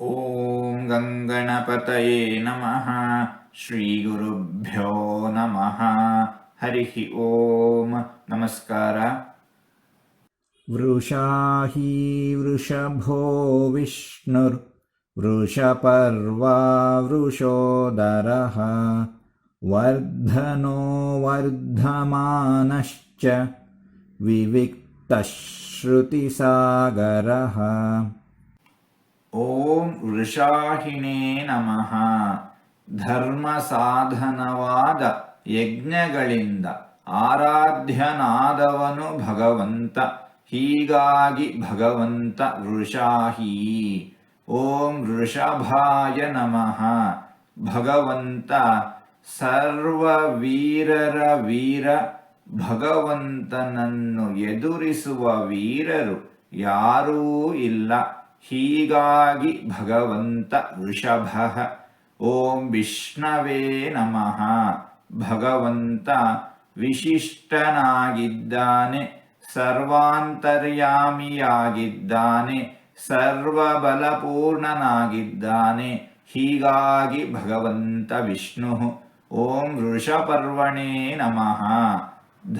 ॐ गङ्गणपतये नमः श्रीगुरुभ्यो नमः। हरिः ॐ नमस्कार। वृषाही वृषभो विष्णुर्वृषपर्वा वृषोदरः। वर्धनो वर्धमानश्च विविक्तश्रुतिसागरः ಓಂ ವೃಷಾಹಿಣೇ ನಮಃ. ಧರ್ಮ ಸಾಧನವಾದ ಯಜ್ಞಗಳಿಂದ ಆರಾಧ್ಯನಾದವನು ಭಗವಂತ, ಹೀಗಾಗಿ ಭಗವಂತ ವೃಷಾಹಿ. ಓಂ ವೃಷಭಾಯ ನಮಃ. ಭಗವಂತ ಸರ್ವ ವೀರರ ವೀರ, ಭಗವಂತನನ್ನು ಎದುರಿಸುವ ವೀರರು ಯಾರೂ ಇಲ್ಲ. ಹೀಗಾಗಿ ಭಗವಂತ ವೃಷಭ. ಓಂ ವಿಷ್ಣವೇ ನಮಃ. ಭಗವಂತ ವಿಶಿಷ್ಟನಾಗಿದ್ದಾನೆ, ಸರ್ವಾಂತರ್ಯಾಮಿಯಾಗಿದ್ದಾನೆ, ಸರ್ವಬಲಪೂರ್ಣನಾಗಿದ್ದಾನೆ. ಹೀಗಾಗಿ ಭಗವಂತ ವಿಷ್ಣು. ಓಂ ವೃಷಪರ್ವಣೇ ನಮಃ.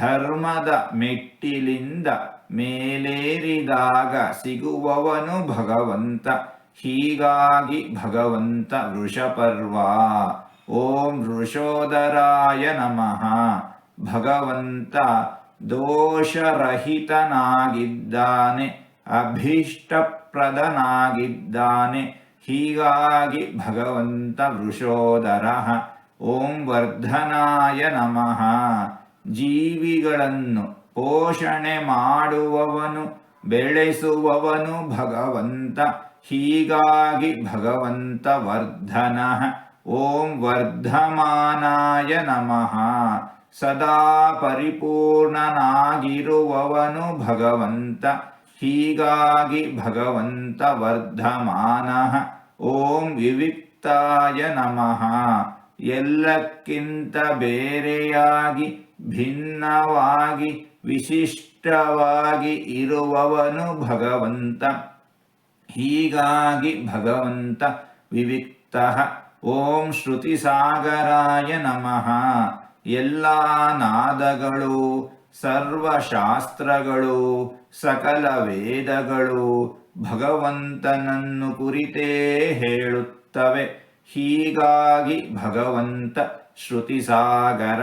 ಧರ್ಮದ ಮೆಟ್ಟಿಲಿಂದ ಮೇಲೇರಿದಾಗ ಸಿಗುವವನು ಭಗವಂತ, ಹೀಗಾಗಿ ಭಗವಂತ ವೃಷಪರ್ವ. ಓಂ ವೃಷೋದರಾಯ ನಮಃ. ಭಗವಂತ ದೋಷರಹಿತನಾಗಿದ್ದಾನೆ, ಅಭೀಷ್ಟಪ್ರದನಾಗಿದ್ದಾನೆ, ಹೀಗಾಗಿ ಭಗವಂತ ವೃಷೋದರ. ಓಂ ವರ್ಧನಾಯ ನಮಃ. ಜೀವಿಗಳನ್ನು ಪೋಷಣೆ ಮಾಡುವವನು, ಬೆಳೆಸುವವನು ಭಗವಂತ, ಹೀಗಾಗಿ ಭಗವಂತ ವರ್ಧನ. ಓಂ ವರ್ಧಮಾನಾಯ ನಮಃ. ಸದಾ ಪರಿಪೂರ್ಣನಾಗಿರುವವನು ಭಗವಂತ, ಹೀಗಾಗಿ ಭಗವಂತ ವರ್ಧಮಾನ. ಓಂ ವಿವಿಕ್ತಾಯ ನಮಃ. ಎಲ್ಲಕ್ಕಿಂತ ಬೇರೆಯಾಗಿ ಭಿನ್ನವಾಗಿ ವಿಶಿಷ್ಟವಾಗಿ ಇರುವವನು ಭಗವಂತ. ಹೀಗಾಗಿ ಭಗವಂತ ವಿವಿಕ್ತ. ಓಂ ಶ್ರುತಿಸಾಗರಾಯ ನಮಃ. ಎಲ್ಲ ನಾದಗಳು, ಸರ್ವಶಾಸ್ತ್ರಗಳು, ಸಕಲ ವೇದಗಳು ಭಗವಂತನನ್ನು ಕುರಿತೇ ಹೇಳುತ್ತವೆ. ಹೀಗಾಗಿ ಭಗವಂತ ಶ್ರುತಿಸಾಗರ.